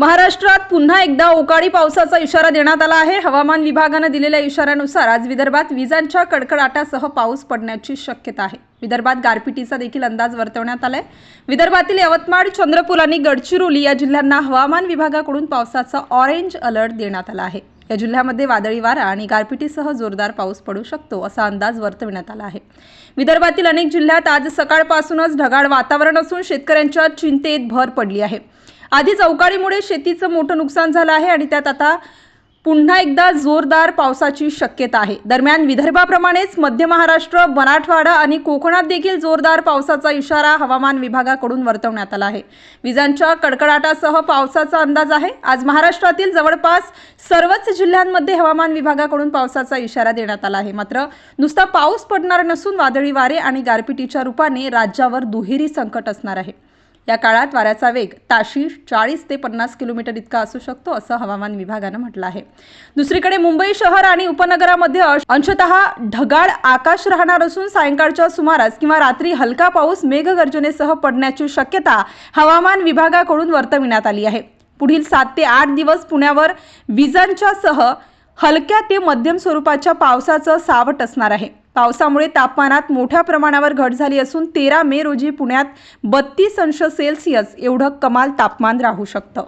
महाराष्ट्रात पुन्हा एकदा अवकाळी पावसाचा इशारा देण्यात आला आहे. हवामान विभागानं दिलेल्या इशाऱ्यानुसार आज विदर्भात विजांच्या कडकडाटासह पाऊस पडण्याची शक्यता आहे. विदर्भात गारपिटीचा देखील अंदाज वर्तवण्यात आलाय. विदर्भातील यवतमाळ चंद्रपूर आणि गडचिरोली या जिल्ह्यांना हवामान विभागाकडून पावसाचा ऑरेंज अलर्ट देण्यात आला आहे. या जिल्ह्यामध्ये वादळी वारा आणि गारपिटीसह जोरदार पाऊस पडू शकतो असा अंदाज वर्तविण्यात आला आहे. विदर्भातील अनेक जिल्ह्यात आज सकाळपासूनच ढगाळ वातावरण असून शेतकऱ्यांच्या चिंतेत भर पडली आहे. आधीच अवकाळीमुळे शेतीचं मोठं नुकसान झालं आहे आणि त्यात आता पुन्हा एकदा जोरदार पावसाची शक्यता आहे. दरम्यान विदर्भाप्रमाणेच मध्य महाराष्ट्र मराठवाडा आणि कोकणात देखील जोरदार पावसाचा इशारा हवामान विभागाकडून वर्तवण्यात आला आहे. विजांच्या कडकडाटासह पावसाचा अंदाज आहे. आज महाराष्ट्रातील जवळपास सर्वच जिल्ह्यांमध्ये हवामान विभागाकडून पावसाचा इशारा देण्यात आला आहे. मात्र नुसता पाऊस पडणार नसून वादळी वारे आणि गारपिटीच्या रूपाने राज्यावर दुहेरी संकट असणार आहे. या काळात वाऱ्याचा वेग ताशी चाळीस ते पन्नास किलोमीटर इतका असू शकतो असं हवामान विभागानं म्हटलं आहे. दुसरीकडे मुंबई शहर आणि उपनगरामध्ये अंश- अंशतः ढगाळ आकाश राहणार असून सायंकाळच्या सुमारास किंवा रात्री हलका पाऊस मेघगर्जनेसह पडण्याची शक्यता हवामान विभागाकडून वर्तविण्यात आली आहे. पुढील सात ते आठ दिवस पुण्यावर विजांच्या सह हलक्या ते मध्यम स्वरूपाच्या पावसाचं सावट असणार आहे. पावसामुळे तापमानात मोठ्या प्रमाणावर घट झाली असून तेरा मे रोजी पुण्यात बत्तीस अंश सेल्सिअस एवढं कमाल तापमान राहू शकतं.